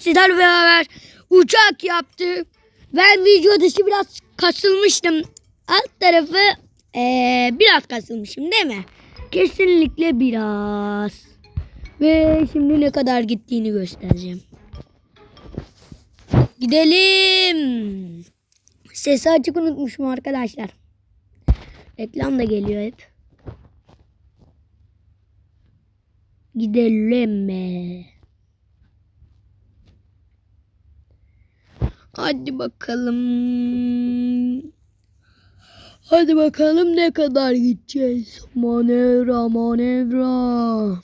sizlerle beraber uçak yaptık. Ben video dışı biraz kasılmıştım. Alt tarafı eee, biraz kasılmışım değil mi? Kesinlikle biraz. Ve şimdi ne kadar gittiğini göstereceğim. Gidelim. Sesi açık unutmuşum arkadaşlar. Reklam da geliyor hep. Gidelim mi? Hadi bakalım. Hadi bakalım ne kadar gideceğiz. Manevra manevra.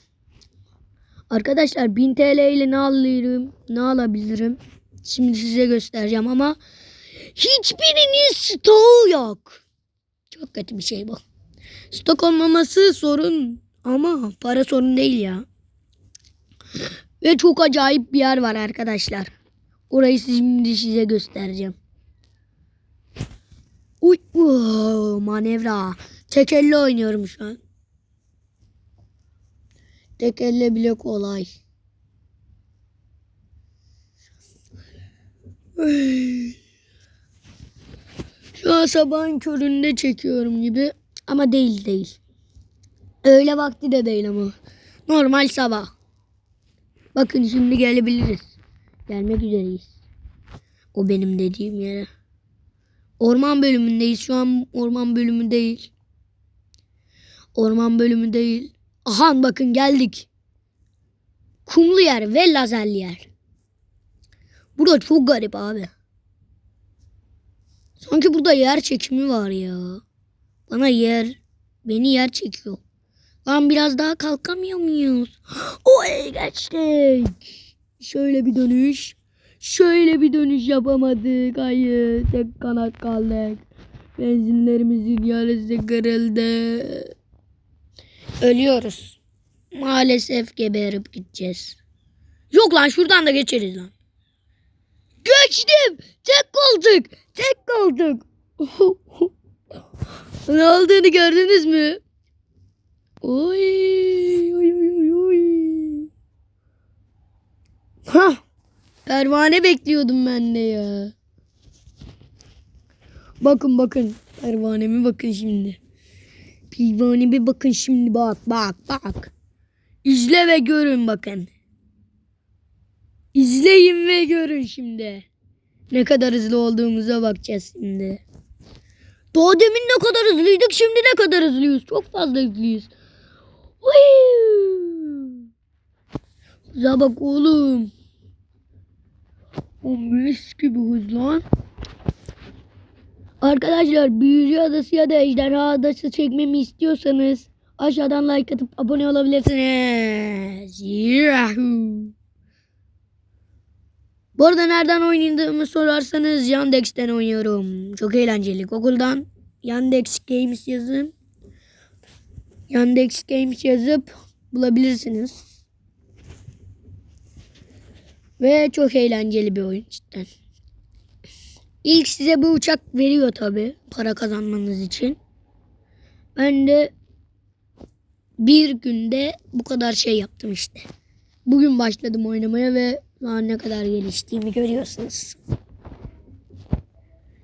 Arkadaşlar 1000 TL ile ne alırım, ne alabilirim? Şimdi size göstereceğim ama hiçbirinin stoğu yok. Çok kötü bir şey bu. Stok olmaması sorun ama para sorun değil ya. Ve çok acayip bir yer var arkadaşlar. Orayı şimdi size göstereceğim. Uy, uh, manevra. Tek elle oynuyorum şu an. Tek elle bile kolay. Şu an sabahın köründe çekiyorum gibi. Ama değil değil. Öğle vakti de değil ama. Normal sabah. Bakın şimdi gelebiliriz. Gelmek üzereyiz. O benim dediğim yere. Orman bölümündeyiz. Şu an orman bölümü değil. Orman bölümü değil. Aha bakın geldik. Kumlu yer ve lazerli yer. Burada çok garip abi. Sanki burada yer çekimi var ya. Bana yer, beni yer çekiyor. Lan biraz daha kalkamıyor muyuz? Oy geçtik. Şöyle bir dönüş. Şöyle bir dönüş yapamadık. Hayır tek kanat kaldık. Benzinlerimizin yarısı kırıldı. Ölüyoruz. Maalesef geberip gideceğiz. Yok lan şuradan da geçeriz lan. Geçtim. Tek koltuk. Tek koltuk. ne olduğunu gördünüz mü? Oy, oy. Hah. Pervane bekliyordum ben de ya. Bakın bakın. Pervanemi bakın şimdi. Pervaneme bakın şimdi bak bak bak. İzle ve görün bakın. İzleyin ve görün şimdi. Ne kadar hızlı olduğumuza bakacağız şimdi. Daha demin ne kadar hızlıydık şimdi ne kadar hızlıyız. Çok fazla hızlıyız. Hıy! Hıza bak oğlum. O mis gibi hız lan. Arkadaşlar Büyücü Adası ya da Ejderha Adası çekmemi istiyorsanız aşağıdan like atıp abone olabilirsiniz. Yahoo! Bu arada nereden oynadığımı sorarsanız Yandex'ten oynuyorum. Çok eğlenceli. Google'dan Yandex Games yazın. Yandex Games yazıp bulabilirsiniz. Ve çok eğlenceli bir oyun cidden. İlk size bu uçak veriyor tabi para kazanmanız için. Ben de bir günde bu kadar şey yaptım işte. Bugün başladım oynamaya ve an ne kadar geliştiğimi görüyorsunuz.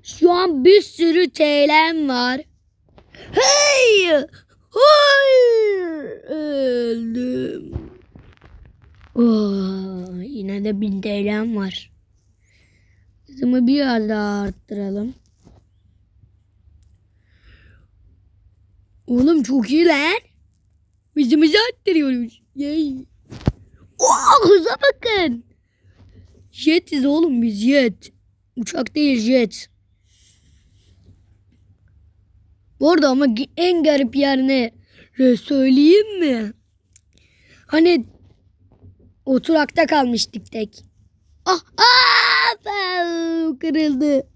Şu an bir sürü TL'm var. Hey! Hayır! Öldüm. Oh, yine de 1000 TL'm var. Hızımı biraz daha arttıralım. Oğlum çok iyi lan. Hızımızı arttırıyoruz. Yay. Oh, hıza bakın. Jetiz oğlum biz jet. Uçak değil jet. Bu arada ama en garip yer ne? Söyleyeyim mi? Hani oturakta kalmıştık tek. Ah, ah, ah, kırıldı.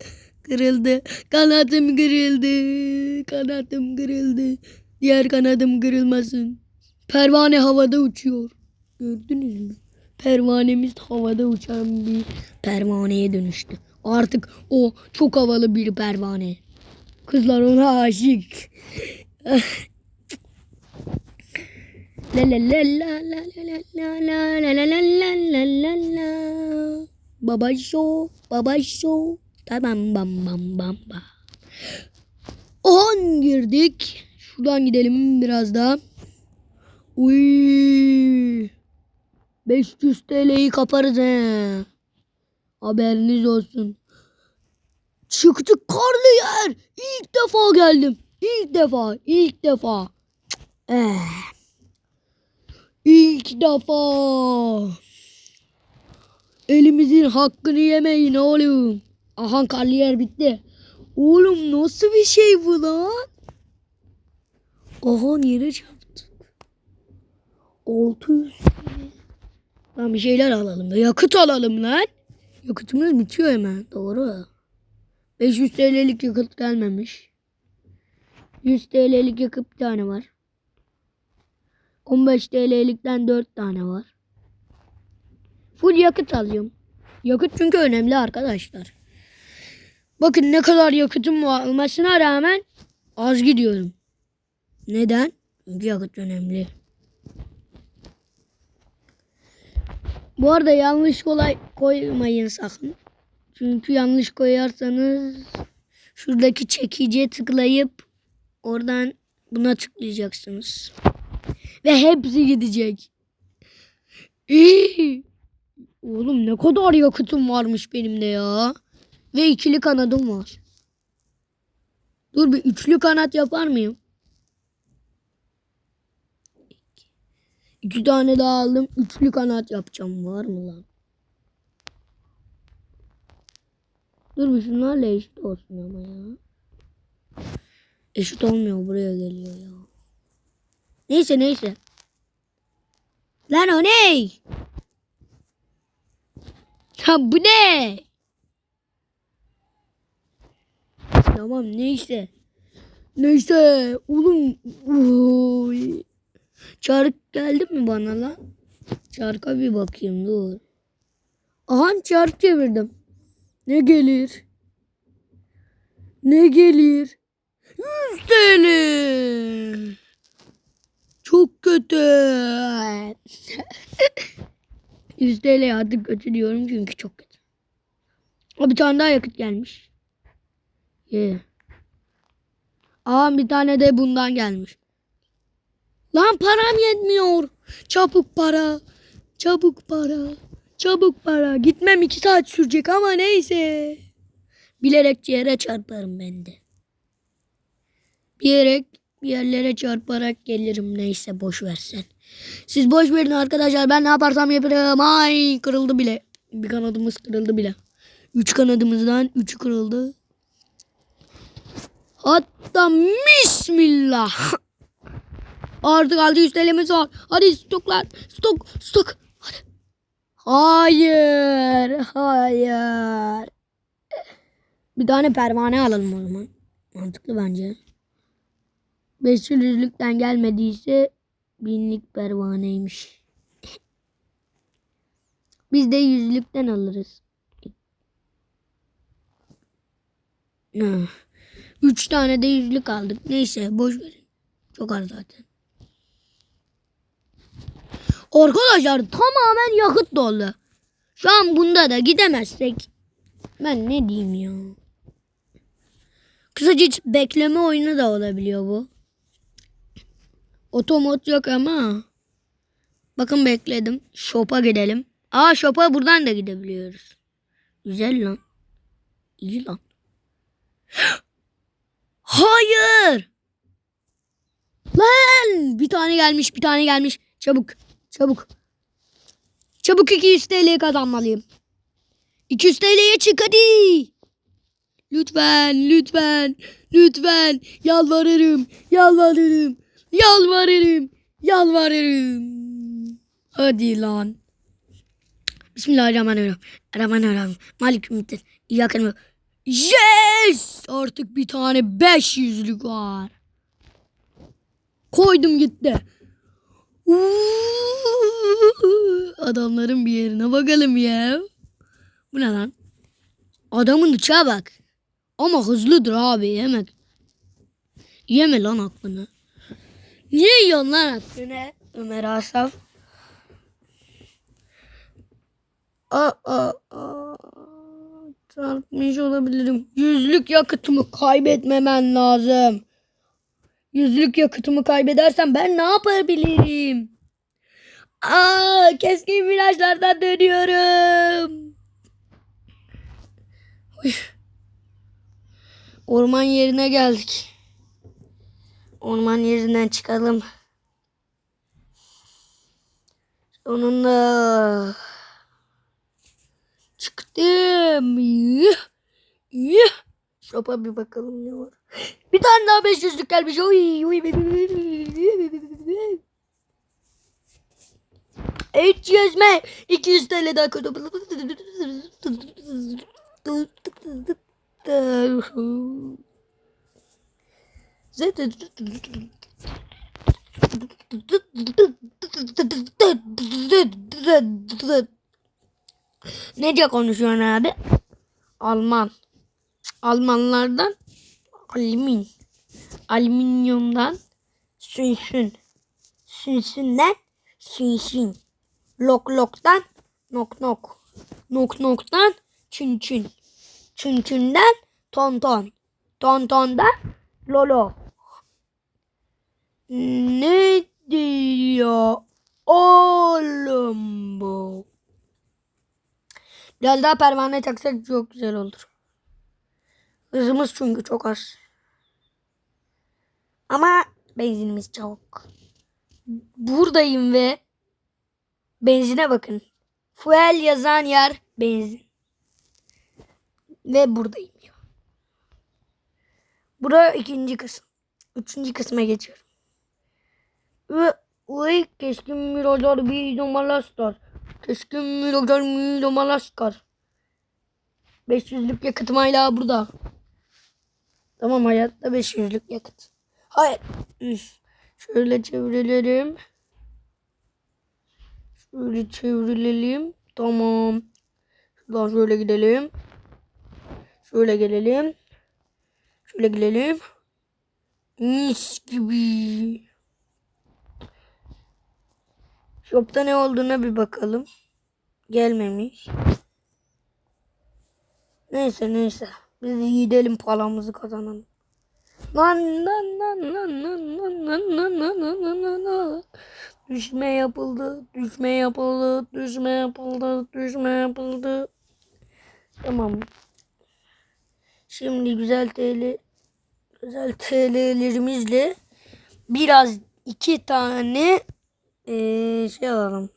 Kırıldı. Kanatım kırıldı. Kanatım kırıldı. Diğer kanadım kırılmasın. Pervane havada uçuyor. Gördünüz mü? Pervanemiz havada uçan bir pervaneye dönüştü. Artık o çok havalı bir pervane. Kızlar ona aşık. La la la la la la la la la la la la la la Baba show. Baba show. Tamam bam bam bam bam. On girdik. Şuradan gidelim biraz daha. Uy. 500 TL'yi kaparız he. Haberiniz olsun. Çıktık karlı yer. İlk defa geldim. İlk defa. ilk defa. Eh. İlk defa. Elimizin hakkını yemeyin oğlum. Aha karlı yer bitti. Oğlum nasıl bir şey bu lan? Aha yere çarptık. 600 Lan bir şeyler alalım. da Yakıt alalım lan. Yakıtımız bitiyor hemen. Doğru. 500 TL'lik yakıt gelmemiş. 100 TL'lik yakıt bir tane var. 15 TL'likten 4 tane var. Full yakıt alıyorum. Yakıt çünkü önemli arkadaşlar. Bakın ne kadar yakıtım olmasına rağmen az gidiyorum. Neden? Çünkü yakıt önemli. Bu arada yanlış kolay koymayın sakın. Çünkü yanlış koyarsanız şuradaki çekice tıklayıp oradan buna tıklayacaksınız. Ve hepsi gidecek. Oğlum ne kadar yakıtım varmış benim de ya. Ve ikili kanadım var. Dur bir üçlü kanat yapar mıyım? İki tane daha aldım. Üçlü kanat yapacağım. Var mı lan? Dur bir şunlarla eşit olsun ama ya. Eşit olmuyor. Buraya geliyor ya. Neyse neyse. Lan o ne? Ha bu ne? Tamam neyse. Neyse. Oğlum. Oy. Çark geldi mi bana lan? Çarka bir bakayım dur. Aha çark çevirdim. Ne gelir? Ne gelir? 100 TL. Çok kötü. 100 TL artık kötü diyorum çünkü çok kötü. O bir tane daha yakıt gelmiş. Ye. Aa bir tane de bundan gelmiş. Lan param yetmiyor. Çabuk para. Çabuk para. Çabuk para. Gitmem iki saat sürecek ama neyse. Bilerek yere çarparım ben de. Bilerek bir yerlere çarparak gelirim neyse boş versen. Siz boş verin arkadaşlar ben ne yaparsam yaparım. Ay kırıldı bile. Bir kanadımız kırıldı bile. Üç kanadımızdan üçü kırıldı. Hatta bismillah. Artık 600 TL'miz var. Hadi stoklar. Stok. Stok. Hadi. Hayır. Hayır. Bir tane pervane alalım o zaman. Mantıklı bence. 500'lükten gelmediyse binlik pervaneymiş. Biz de yüzlükten alırız. Üç tane de yüzlük aldık. Neyse boş verin. Çok az zaten. Arkadaşlar tamamen yakıt doldu. Şu an bunda da gidemezsek ben ne diyeyim ya. Kısaca hiç bekleme oyunu da olabiliyor bu. Otomot yok ama. Bakın bekledim. Shop'a gidelim. Aa shop'a buradan da gidebiliyoruz. Güzel lan. İyi lan. Hayır. Lan bir tane gelmiş bir tane gelmiş. Çabuk çabuk. Çabuk 200 TL kazanmalıyım. 200 TL'ye çık hadi. Lütfen lütfen lütfen yalvarırım yalvarırım yalvarırım yalvarırım. Hadi lan. Bismillahirrahmanirrahim. Rahmanirrahim. Malik ümittir. İyyâken Yes! Artık bir tane 500'lük var. Koydum gitti. Adamların bir yerine bakalım ya. Bu ne lan? Adamın uçağa bak. Ama hızlıdır abi yemek. Yeme lan aklını. Niye yiyorsun lan aklını Ömer Asaf? Aa, aa, aa. Çarpmış olabilirim. Yüzlük yakıtımı kaybetmemen lazım. Yüzlük yakıtımı kaybedersem ben ne yapabilirim? Aa, keskin virajlardan dönüyorum. Uy. Orman yerine geldik. Orman yerinden çıkalım. Sonunda çıktım. Sopa bir bakalım ne var. Bir tane daha 500'lük gelmiş. Oy, oy. Et yüzme. 200 TL daha koydum. Nece konuşuyorsun abi? Alman. Almanlardan alümin. Alüminyumdan sünsün. Sünsünden sünsün. Lok loktan nok nok. Nok noktan çün çün. Çün çünden ton ton. Ton tondan lolo. Ne diyor oğlum bu? Biraz daha pervane taksak çok güzel olur. Hızımız çünkü çok az. Ama benzinimiz çok. Buradayım ve benzine bakın. Fuel yazan yer benzin. Ve buradayım. Bura ikinci kısım. Üçüncü kısma geçiyorum. Uy, keskin miralar bir numaralar. Keskin miralar bir numaralar. 500'lük yakıtım hala burada. Tamam hayatta 500'lük yakıt. Hayır. Şöyle çevirelim. Şöyle çevirelim. Tamam. Şuradan şöyle gidelim. Şöyle gelelim. Şöyle gidelim. Mis gibi. Shop'ta ne olduğuna bir bakalım. Gelmemiş. Neyse neyse. Biz gidelim paramızı kazanalım. Lan lan lan lan lan lan lan lan lan lan lan lan. Düşme yapıldı, düşme yapıldı, düşme yapıldı, düşme yapıldı. Tamam. Şimdi güzel TL güzel TL'lerimizle biraz iki tane ee, şey alalım.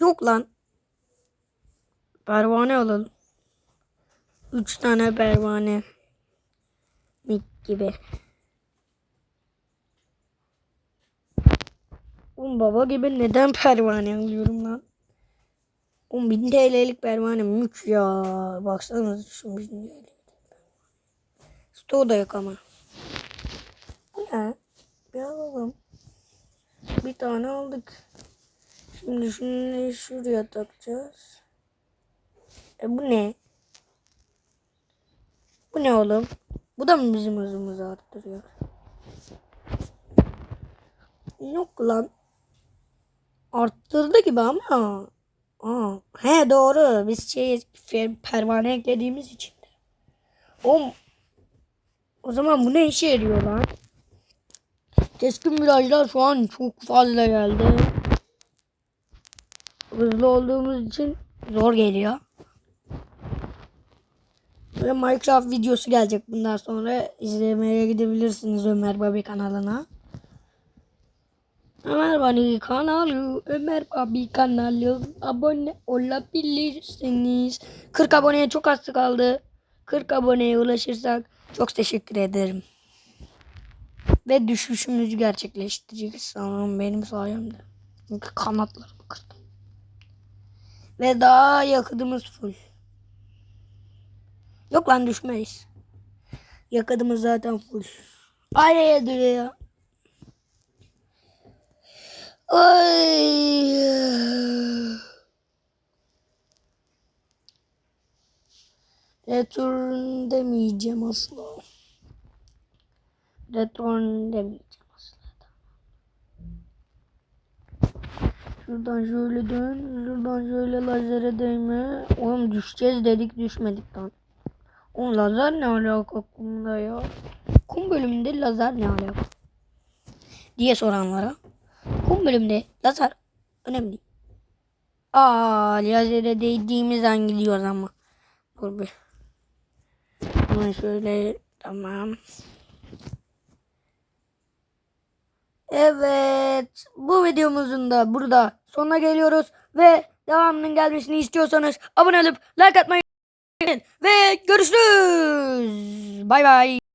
Yok lan. Pervane alalım. Üç tane pervane. Mik gibi. Oğlum baba gibi neden pervane alıyorum lan? 10 bin TL'lik pervane mük ya. Baksana şu bin TL'lik. Stoğu da yok ama. Ne? Bir alalım. Bir tane aldık. Şimdi şunu şuraya takacağız. E bu ne? Bu ne oğlum? Bu da mı bizim hızımızı arttırıyor? Yok lan. Arttırdı gibi ama. Aa, he doğru. Biz şey pervane eklediğimiz için. O, o zaman bu ne işe yarıyor lan? Keskin virajlar şu an çok fazla geldi. Hızlı olduğumuz için zor geliyor. Ve Minecraft videosu gelecek bundan sonra izlemeye gidebilirsiniz Ömer Babi kanalına. Ömer Babi kanalı, Ömer Babi kanalı abone olabilirsiniz. 40 aboneye çok az kaldı. 40 aboneye ulaşırsak çok teşekkür ederim. Ve düşüşümüzü gerçekleştireceğiz sanırım benim sayemde. Çünkü kanatlarımı kırdım. Ve daha yakıtımız full. Yok lan düşmeyiz. Yakıtımız zaten full. Ay duruyor. Ay. Return demeyeceğim asla. Return demeyeceğim asla. Şuradan şöyle dön. Şuradan şöyle lazere değme. Oğlum düşeceğiz dedik düşmedik lan. Oğlum lazer ne alaka kumda ya? Kum bölümünde lazer ne alaka? Diye soranlara. Kum bölümünde lazer önemli. Aa lazere değdiğimiz an gidiyoruz ama. Dur bir. Hemen şöyle tamam. Evet. Bu videomuzun da burada sonuna geliyoruz. Ve devamının gelmesini istiyorsanız abone olup like atmayı. Ve görüşürüz. Bay bay.